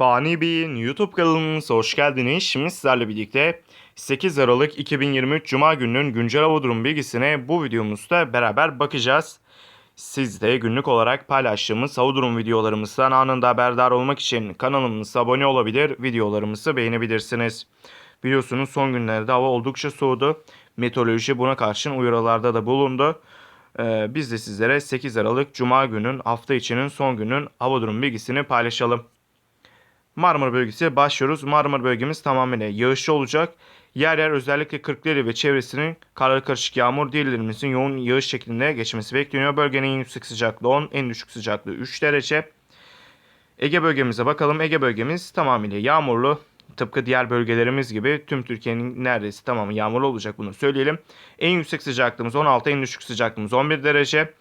Fani Bey'in YouTube kanalımıza hoş geldiniz. Şimdi sizlerle birlikte 8 Aralık 2023 Cuma gününün güncel hava durum bilgisine bu videomuzda beraber bakacağız. Siz de günlük olarak paylaştığımız hava durum videolarımızdan anında haberdar olmak için kanalımıza abone olabilir, videolarımızı beğenebilirsiniz. Biliyorsunuz son günlerde hava oldukça soğudu. Meteoroloji buna karşın uyarılarda da bulundu. Ee, biz de sizlere 8 Aralık Cuma günün hafta içinin son günün hava durum bilgisini paylaşalım. Marmara bölgesi başlıyoruz. Marmara bölgemiz tamamıyla yağışlı olacak. Yer yer özellikle Kırklareli ve çevresinin karla karışık yağmur diğerlerimizin yoğun yağış şeklinde geçmesi bekleniyor. Bölgenin en yüksek sıcaklığı 10, en düşük sıcaklığı 3 derece. Ege bölgemize bakalım. Ege bölgemiz tamamıyla yağmurlu. Tıpkı diğer bölgelerimiz gibi tüm Türkiye'nin neredeyse tamamı yağmurlu olacak bunu söyleyelim. En yüksek sıcaklığımız 16, en düşük sıcaklığımız 11 derece.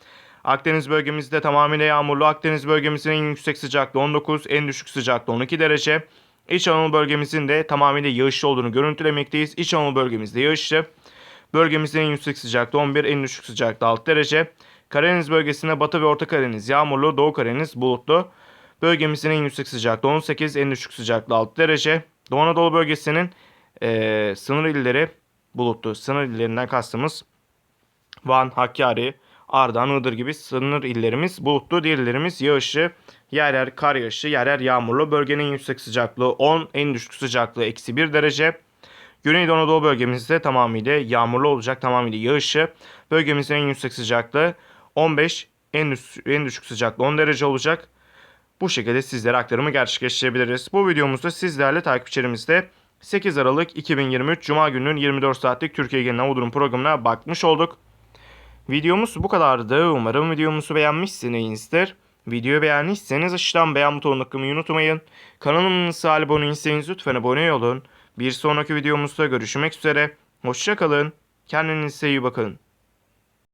Akdeniz bölgemizde tamamıyla yağmurlu. Akdeniz bölgemizin en yüksek sıcaklığı 19, en düşük sıcaklığı 12 derece. İç Anadolu bölgemizin de tamamıyla yağışlı olduğunu görüntülemekteyiz. İç Anadolu bölgemizde yağışlı. Bölgemizin en yüksek sıcaklığı 11, en düşük sıcaklığı 6 derece. Karadeniz bölgesinde Batı ve Orta Karadeniz yağmurlu, Doğu Karadeniz bulutlu. Bölgemizin en yüksek sıcaklığı 18, en düşük sıcaklığı 6 derece. Doğu Anadolu bölgesinin eee, sınır illeri bulutlu. Sınır illerinden kastımız Van, Hakkari, Ardahan, Iğdır gibi sınır illerimiz bulutlu, diğer illerimiz yağışlı. Yer yer kar yağışı, yer yer yağmurlu. Bölgenin en yüksek sıcaklığı 10, en düşük sıcaklığı eksi 1 derece. Güneydoğu Anadolu bölgemizde tamamıyla yağmurlu olacak, tamamıyla yağışı. Bölgemizin en yüksek sıcaklığı 15, en, üst, en düşük sıcaklığı 10 derece olacak. Bu şekilde sizlere aktarımı gerçekleştirebiliriz. Bu videomuzda sizlerle takipçilerimizde 8 Aralık 2023 Cuma gününün 24 saatlik Türkiye Genel Hava Durum programına bakmış olduk. Videomuz bu kadardı. Umarım videomuzu beğenmişsinizdir. Videoyu beğendiyseniz aşağıdan beğen butonuna tıklamayı unutmayın. Kanalımıza abone değilseniz lütfen abone olun. Bir sonraki videomuzda görüşmek üzere. Hoşçakalın. Kendinize iyi bakın.